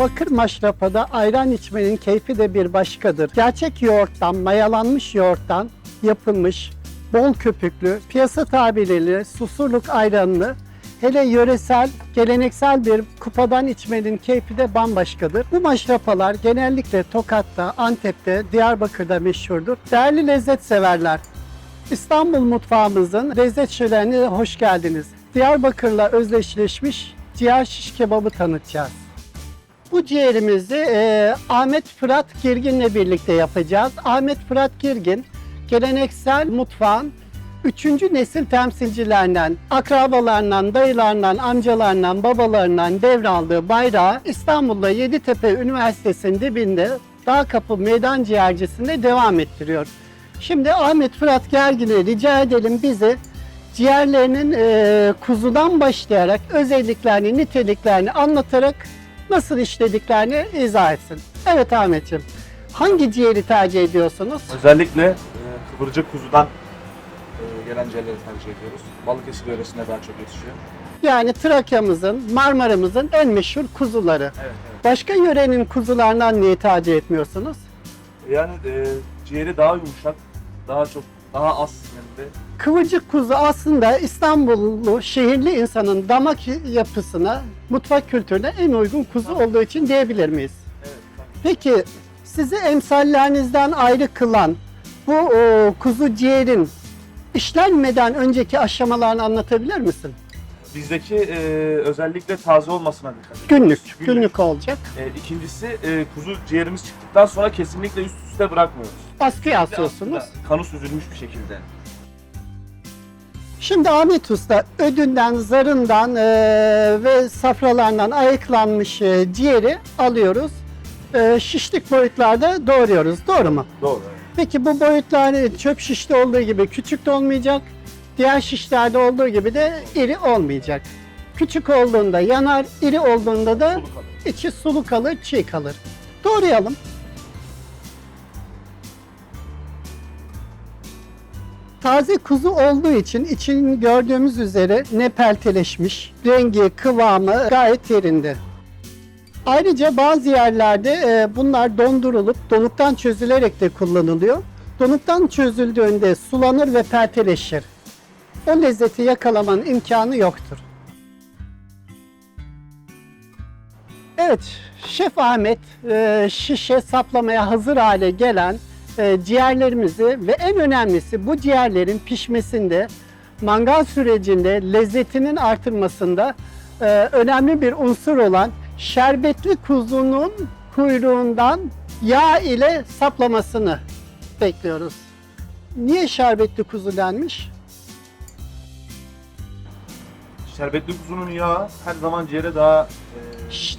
Bakır maşrapada ayran içmenin keyfi de bir başkadır. Gerçek yoğurttan, mayalanmış yoğurttan yapılmış, bol köpüklü, piyasa tabiriyle susurluk ayranını hele yöresel, geleneksel bir kupadan içmenin keyfi de bambaşkadır. Bu maşrapalar genellikle Tokat'ta, Antep'te, Diyarbakır'da meşhurdur. Değerli lezzet severler, İstanbul mutfağımızın lezzet şölenine hoş geldiniz. Diyarbakır'la özdeşleşmiş ciğer şiş kebabı tanıtacağız. Bu ciğerimizi e, Ahmet Fırat Girgin'le birlikte yapacağız. Ahmet Fırat Girgin, geleneksel mutfağın üçüncü nesil temsilcilerinden, akrabalarından, dayılarından, amcalarından, babalarından devraldığı bayrağı İstanbul'da Yeditepe Üniversitesi'nin dibinde Dağ Kapı Meydan Ciğercisi'nde devam ettiriyor. Şimdi Ahmet Fırat Gergin'e rica edelim bizi ciğerlerinin e, kuzudan başlayarak özelliklerini, niteliklerini anlatarak nasıl işlediklerini izah etsin. Evet Ahmetciğim, hangi ciğeri tercih ediyorsunuz? Özellikle e, kıvırcık kuzudan e, gelen ciğerleri tercih ediyoruz. Balıkesir yöresinde daha çok yetişiyor. Yani Trakya'mızın, Marmara'mızın en meşhur kuzuları. Evet, evet. Başka yörenin kuzularından niye tercih etmiyorsunuz? Yani e, ciğeri daha yumuşak, daha çok, daha az nemli. Kıvırcık kuzu aslında İstanbullu şehirli insanın damak yapısına, mutfak kültürüne en uygun kuzu olduğu için diyebilir miyiz? Evet. Peki sizi emsallerinizden ayrı kılan bu o, kuzu ciğerin işlenmeden önceki aşamalarını anlatabilir misin? Bizdeki e, özellikle taze olmasına dikkat ediyoruz. Günlük, günlük olacak. E, ikincisi e, kuzu ciğerimiz çıktıktan sonra kesinlikle üst üste bırakmıyoruz. Baskıya asıyorsunuz. Kanı süzülmüş bir şekilde. Şimdi Ahmet Usta ödünden, zarından eee, ve safralarından ayıklanmış eee, ciğeri alıyoruz. Eee, şişlik boyutlarda doğruyoruz. Doğru mu? Doğru. Peki bu boyutlar çöp şişte olduğu gibi küçük de olmayacak. Diğer şişlerde olduğu gibi de iri olmayacak. Küçük olduğunda yanar, iri olduğunda da Sulu içi sulu kalır, çiğ kalır. Doğrayalım. Taze kuzu olduğu için için gördüğümüz üzere ne pelteleşmiş, rengi, kıvamı gayet yerinde. Ayrıca bazı yerlerde e, bunlar dondurulup donuktan çözülerek de kullanılıyor. Donuktan çözüldüğünde sulanır ve pelteleşir. O lezzeti yakalamanın imkanı yoktur. Evet, Şef Ahmet e, şişe saplamaya hazır hale gelen ciğerlerimizi ve en önemlisi bu ciğerlerin pişmesinde, mangal sürecinde lezzetinin artırmasında e, önemli bir unsur olan şerbetli kuzunun kuyruğundan yağ ile saplamasını bekliyoruz. Niye şerbetli kuzu denmiş? Şerbetli kuzunun yağı her zaman ciğere daha e,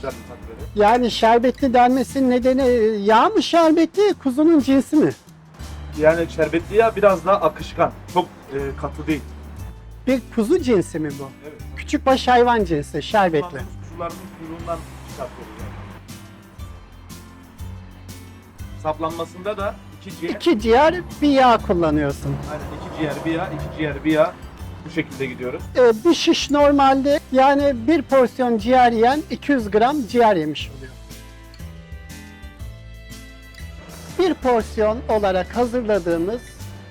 Tat verir. Yani şerbetli denmesinin nedeni e, yağ mı şerbetli, kuzunun cinsi mi? Yani şerbetli yağ biraz daha akışkan. Çok e, katı değil. Bir kuzu cinsi mi bu? Evet. Küçükbaş hayvan cinsi, şerbetli. Kuzuların kuyruğundan çıkartıyoruz. yani. Saplanmasında da iki ciğer, İki ciğer, bir yağ kullanıyorsun. aynen iki ciğer bir yağ, iki ciğer bir yağ bu şekilde gidiyoruz. Ee, bir şiş normalde yani bir porsiyon ciğer yiyen 200 gram ciğer yemiş oluyor. Bir porsiyon olarak hazırladığımız,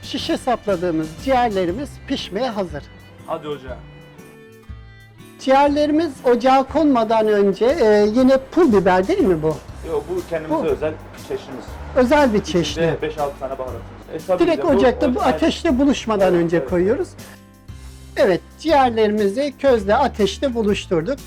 şişe sapladığımız ciğerlerimiz pişmeye hazır. Hadi hoca. Ciğerlerimiz ocağa konmadan önce e, yine pul biber değil mi bu? Yok bu kendimize Bu- özel çeşnimiz. Özel bir. İçinde 5-6 tane baharatımız. E, tabii Direkt ki de ocakta bu aynen. ateşte buluşmadan Evet, önce evet. koyuyoruz. Evet, ciğerlerimizi közde ateşte buluşturduk.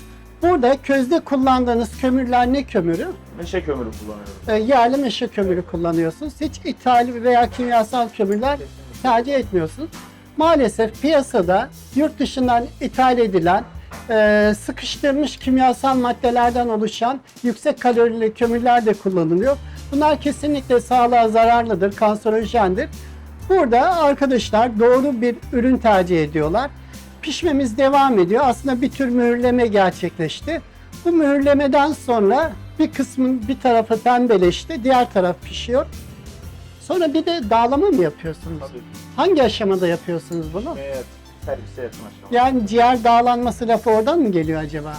Burada közde kullandığınız kömürler ne kömürü? Meşe kömürü kullanıyoruz. E, yerli meşe kömürü kullanıyorsunuz. Hiç ithal veya kimyasal kömürler tercih etmiyorsunuz. Maalesef piyasada yurt dışından ithal edilen e, sıkıştırılmış kimyasal maddelerden oluşan yüksek kalorili kömürler de kullanılıyor. Bunlar kesinlikle sağlığa zararlıdır, kanserojendir. Burada arkadaşlar doğru bir ürün tercih ediyorlar. Pişmemiz devam ediyor. Aslında bir tür mühürleme gerçekleşti. Bu mühürlemeden sonra bir kısmın bir tarafı pembeleşti, diğer taraf pişiyor. Sonra bir de dağlama mı yapıyorsunuz? Tabii. Hangi aşamada yapıyorsunuz bunu? Pişmeye, servise yakın aşama. Yani ciğer dağlanması lafı oradan mı geliyor acaba?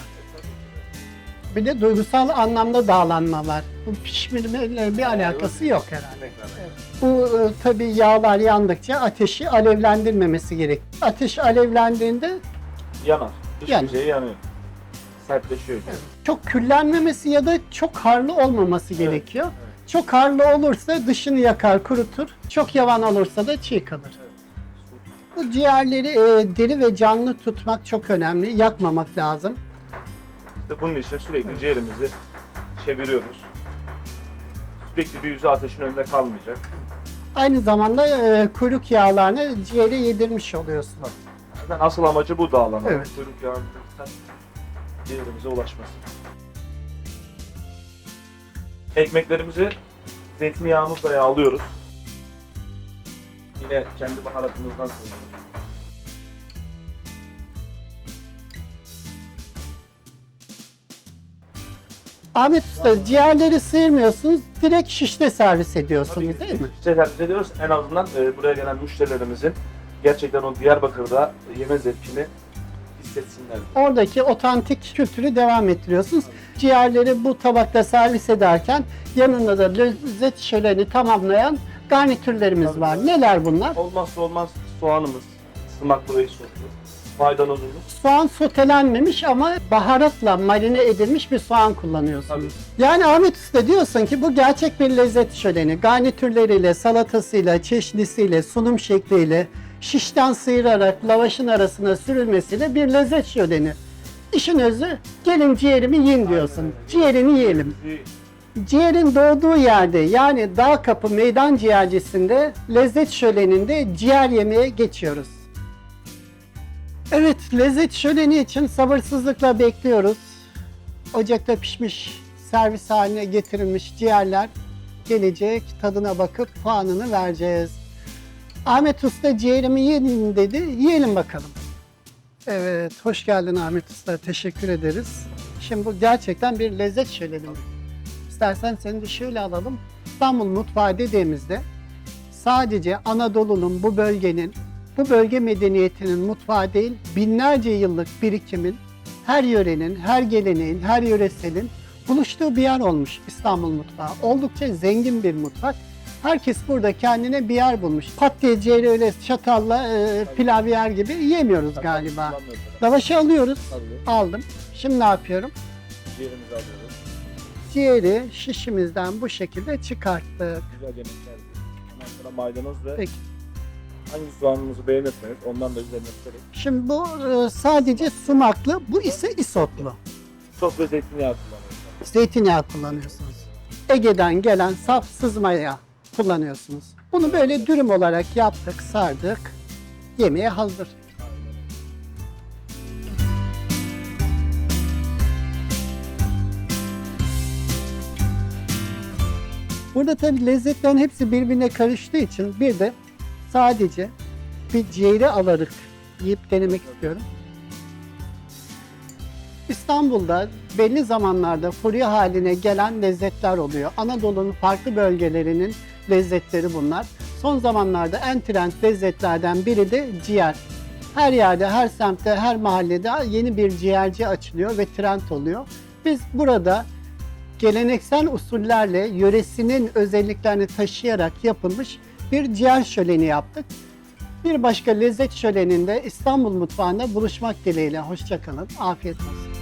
Bir de duygusal anlamda dağlanma var. Bu pişirmeyle bir alakası yok herhalde. Bu e, tabii yağlar yandıkça ateşi alevlendirmemesi gerek. Ateş alevlendiğinde Yanar. Dış Yani. yüzeyi yanıyor. Sertleşiyor. çok küllenmemesi ya da çok harlı olmaması gerekiyor. Çok harlı olursa dışını yakar, kurutur. Çok yavan olursa da çiğ kalır. Bu ciğerleri e, diri ve canlı tutmak çok önemli. Yakmamak lazım. Bunun için sürekli ciğerimizi çeviriyoruz. Sürekli bir yüzü ateşin önünde kalmayacak. Aynı zamanda e, kuyruk yağlarını ciğere yedirmiş oluyorsun. Zaten asıl amacı bu dağlama. Evet. Kuyruk yağının ciğerimize ulaşması. Ekmeklerimizi zeytinyağımızla yağlıyoruz. Yine kendi baharatımızdan koyuyoruz. Ahmet Usta ciğerleri sıyırmıyorsunuz, direkt şişte servis ediyorsunuz değil mi? İşte tercih ediyoruz. En azından e, buraya gelen müşterilerimizin gerçekten o Diyarbakır'da yeme zevkini hissetsinler. Oradaki otantik kültürü devam ettiriyorsunuz. Ciğerleri bu tabakta servis ederken yanında da lezzet şöleni tamamlayan garnitürlerimiz Tabii. var. Neler bunlar? Olmazsa olmaz soğanımız, sımaklı ve soslu, maydanozumuz. Soğan sotelenmemiş ama baharatla marine edilmiş bir soğan kullanıyorsunuz. Tabii. Yani Ahmet Usta diyorsun ki bu gerçek bir lezzet şöleni. Garnitürleriyle, salatasıyla, çeşnisiyle, sunum şekliyle, şişten sıyırarak lavaşın arasına sürülmesiyle bir lezzet şöleni. İşin özü gelin ciğerimi yiyin diyorsun. Ciğerini yiyelim. Ciğerin doğduğu yerde yani dağ kapı meydan ciğercisinde lezzet şöleninde ciğer yemeye geçiyoruz. Evet lezzet şöleni için sabırsızlıkla bekliyoruz. Ocakta pişmiş servis haline getirilmiş ciğerler gelecek tadına bakıp puanını vereceğiz. Ahmet Usta ciğerimi yiyin dedi. Yiyelim bakalım. Evet, hoş geldin Ahmet Usta. Teşekkür ederiz. Şimdi bu gerçekten bir lezzet şöleni. İstersen seni de şöyle alalım. İstanbul mutfağı dediğimizde sadece Anadolu'nun bu bölgenin, bu bölge medeniyetinin mutfağı değil, binlerce yıllık birikimin, her yörenin, her geleneğin, her yöreselin buluştuğu bir yer olmuş İstanbul mutfağı. Oldukça zengin bir mutfak. Herkes burada kendine bir yer bulmuş. Pat diye ciğeri öyle çatalla e, pilav yer gibi yemiyoruz galiba. Lavaşı alıyoruz. Aldım. Şimdi ne yapıyorum? Ciğerimizi alıyoruz. Ciğeri şişimizden bu şekilde çıkarttık. Güzel yemekler. Ondan sonra maydanoz ve Peki. Hangi soğanınızı beğenirseniz ondan da üzerine sürerek Şimdi bu e, sadece sumaklı, bu ise isotlu. sos ve zeytinyağı kullanıyoruz. Zeytinyağı kullanıyorsunuz. Ege'den gelen saf sızma yağı kullanıyorsunuz. Bunu böyle dürüm olarak yaptık, sardık. Yemeğe hazır. Burada tabii lezzetlerin hepsi birbirine karıştığı için bir de sadece bir ciğeri alarak yiyip denemek istiyorum. İstanbul'da belli zamanlarda furya haline gelen lezzetler oluyor. Anadolu'nun farklı bölgelerinin lezzetleri bunlar. Son zamanlarda en trend lezzetlerden biri de ciğer. Her yerde, her semtte, her mahallede yeni bir ciğerci açılıyor ve trend oluyor. Biz burada geleneksel usullerle yöresinin özelliklerini taşıyarak yapılmış bir ciğer şöleni yaptık. Bir başka lezzet şöleninde İstanbul mutfağında buluşmak dileğiyle. Hoşçakalın. Afiyet olsun.